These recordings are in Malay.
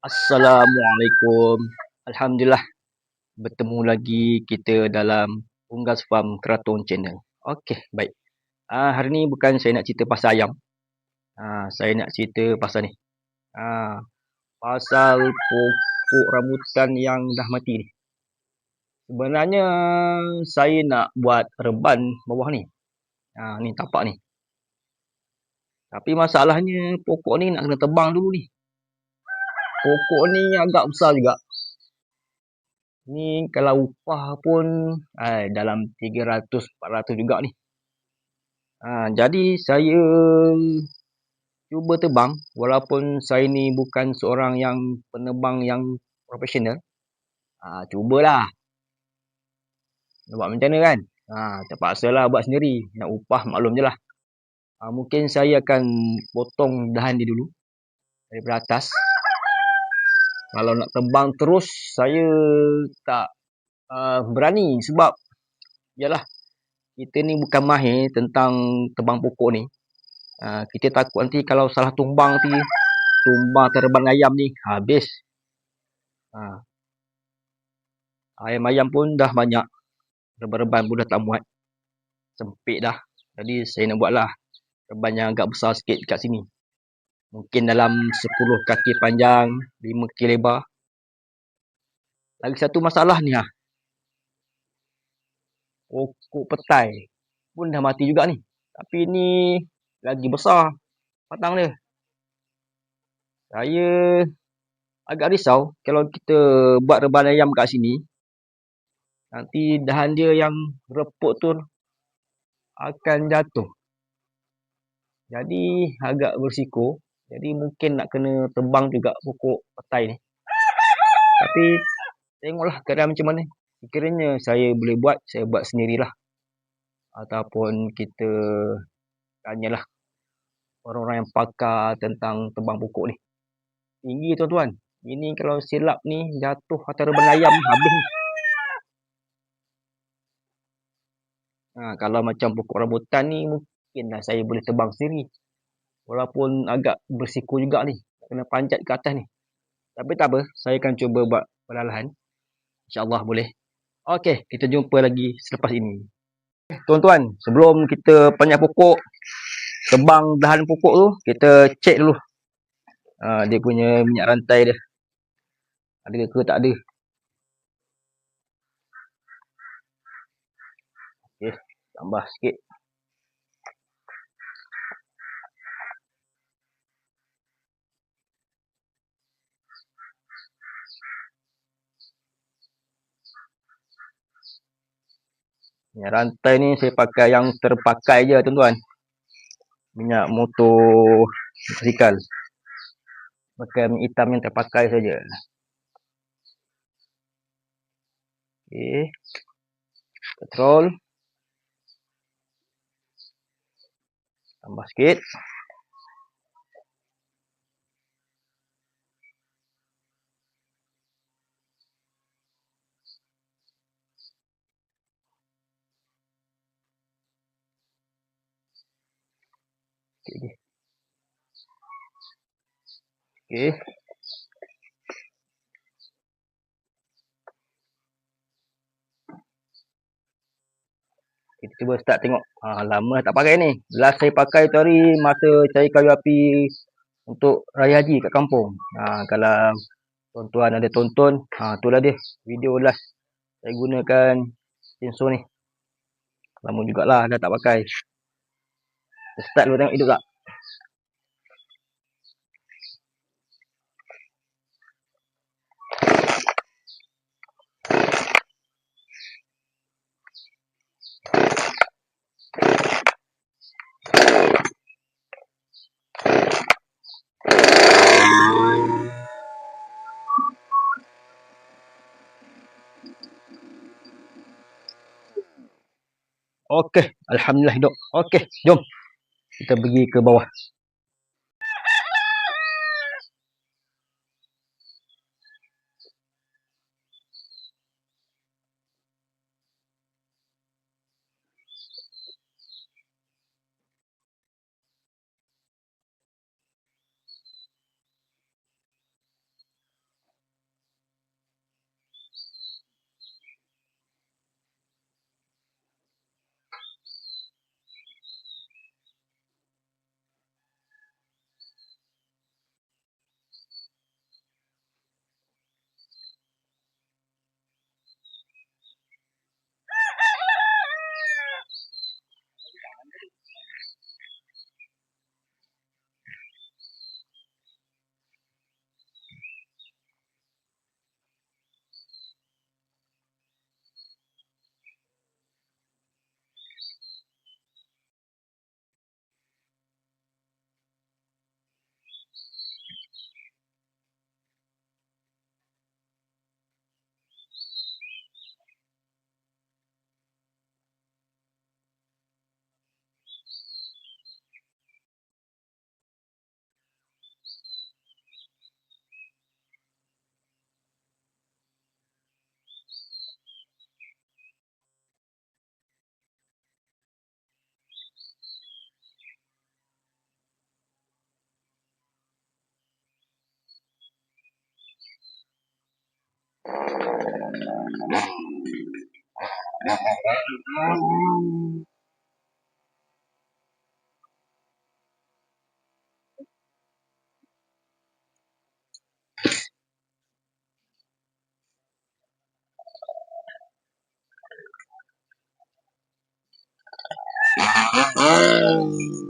Assalamualaikum. Alhamdulillah bertemu lagi kita dalam Unggas Farm Keraton Channel. Okey, baik. Uh, hari ni bukan saya nak cerita pasal ayam. Uh, saya nak cerita pasal ni. Uh, pasal pokok rambutan yang dah mati ni. Sebenarnya saya nak buat reban bawah ni. Uh, ni tapak ni. Tapi masalahnya pokok ni nak kena tebang dulu ni. Pokok ni agak besar juga. Ni kalau upah pun eh, dalam 300-400 juga ni. Ha, jadi saya cuba tebang. Walaupun saya ni bukan seorang yang penebang yang profesional. Ha, cubalah. Buat macam mana kan? Ha, terpaksa lah buat sendiri. Nak upah maklum je lah. Ha, mungkin saya akan potong dahan dia dulu. Daripada atas kalau nak tebang terus saya tak uh, berani sebab yalah kita ni bukan mahir tentang tebang pokok ni. Uh, kita takut nanti kalau salah tumbang nanti tumbang terbang ayam ni habis. Uh, ayam-ayam pun dah banyak. Reban-reban pun dah tak muat. Sempit dah. Jadi saya nak buatlah reban yang agak besar sikit kat sini Mungkin dalam 10 kaki panjang, 5 kaki lebar. Lagi satu masalah ni ha. Pokok petai pun dah mati juga ni. Tapi ni lagi besar batang dia. Saya agak risau kalau kita buat reban ayam kat sini. Nanti dahan dia yang reput tu akan jatuh. Jadi agak bersiko. Jadi mungkin nak kena tebang juga pokok petai ni. Tapi tengoklah keadaan macam mana. Sekiranya saya boleh buat, saya buat sendirilah. Ataupun kita tanyalah orang-orang yang pakar tentang tebang pokok ni. Tinggi tuan-tuan. Ini kalau silap ni jatuh atau reban ayam habis. Ha, kalau macam pokok rambutan ni mungkinlah saya boleh tebang sendiri. Walaupun agak bersiko juga ni. Kena panjat ke atas ni. Tapi tak apa. Saya akan cuba buat perlahan. InsyaAllah boleh. Okey. Kita jumpa lagi selepas ini. Tuan-tuan. Sebelum kita panjat pokok. Tebang dahan pokok tu. Kita cek dulu. Ha, dia punya minyak rantai dia. Ada ke tak ada. Okey. Tambah sikit. Minyak rantai ni saya pakai yang terpakai je tuan-tuan. Minyak motor motosikal. Pakai minyak hitam yang terpakai saja. Okey. Petrol. Tambah sikit. Okey. Okey. Kita cuba start tengok. Ha, lama tak pakai ni. Last saya pakai tu hari masa cari kayu api untuk raya haji kat kampung. Ha, kalau tuan-tuan ada tonton, ha, itulah dia. Video last saya gunakan sensor ni. Lama jugalah dah tak pakai. Start dulu tengok hidup tak. Okey, alhamdulillah hidup. Okey, jom kita pergi ke bawah. Oh.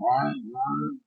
one, one,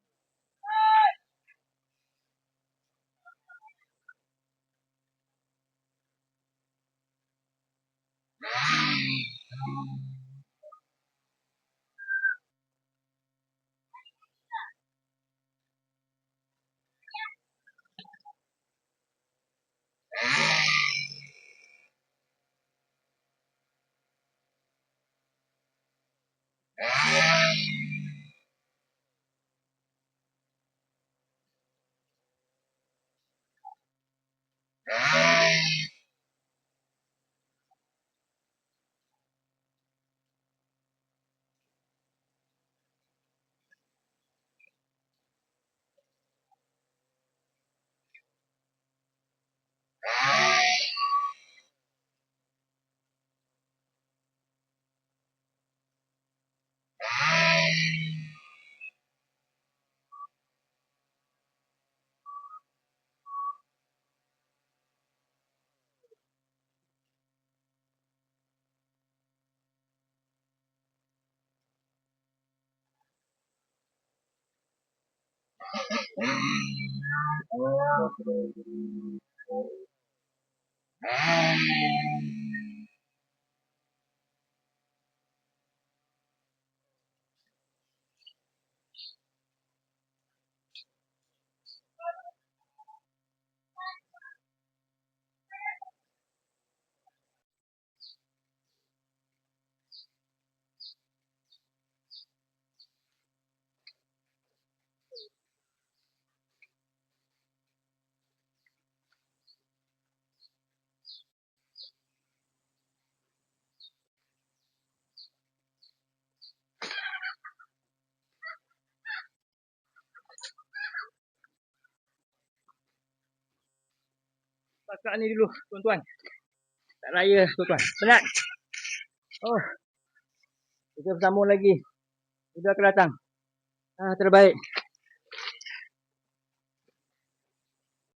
Thank you. Pakat ni dulu tuan-tuan. Tak raya tuan-tuan. Penat. Oh. Kita bersambung lagi. Sudah akan datang. Ah, terbaik.